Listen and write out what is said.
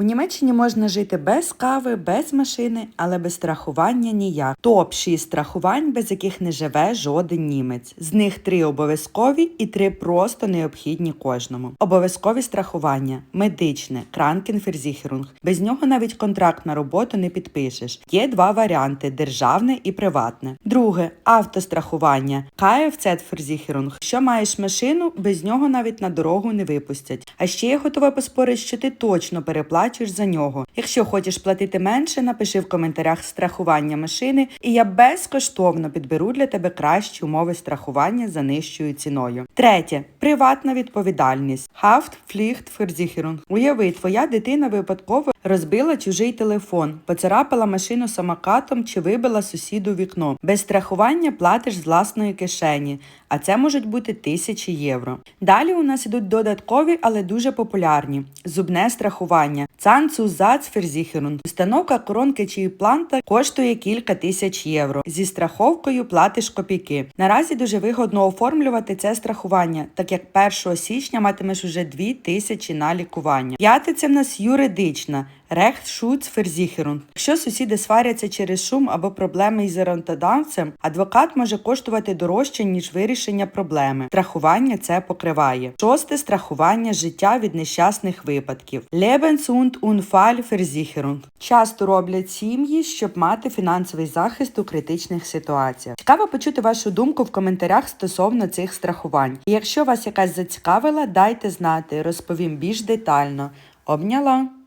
У Німеччині можна жити без кави, без машини, але без страхування ніяк. Топ 6 страхувань, без яких не живе жоден німець. З них три обов'язкові і три просто необхідні кожному. Обов'язкові страхування: медичне, кранкенферзіхерунг. Без нього навіть контракт на роботу не підпишеш. Є два варіанти: державне і приватне. Друге автострахування Kfz-Versicherung. Що маєш машину, без нього навіть на дорогу не випустять. А ще я готова поспорити, що ти точно переплачуєш за нього. Якщо хочеш платити менше, напиши в коментарях страхування машини, і я безкоштовно підберу для тебе кращі умови страхування за нижчою ціною. Третє приватна відповідальність. Haftpflichtversicherung. Уяви, твоя дитина випадково розбила чужий телефон, поцарапала машину самокатом чи вибила сусіду вікно. Без страхування платиш з власної кишені, а це можуть бути тисячі євро. Далі у нас ідуть додаткові, але дуже популярні: зубне страхування. Zahnzusatzversicherung. Установка коронки чи імпланта коштує кілька тисяч євро. Зі страховкою платиш копійки. Наразі дуже вигодно оформлювати це страхування, так як 1 січня матимеш уже 2 тисячі на лікування. П'яте це в нас юридична. Rechtschutzversicherung. Якщо сусіди сваряться через шум або проблеми із орендодавцем, адвокат може коштувати дорожче, ніж вирішення проблеми. Страхування це покриває. Шосте страхування життя від нещасних випадків. Lebens- und Unfallversicherung. Часто роблять сім'ї, щоб мати фінансовий захист у критичних ситуаціях. Цікаво почути вашу думку в коментарях стосовно цих страхувань. І якщо вас якась зацікавила, дайте знати, розповім більш детально. Обняла!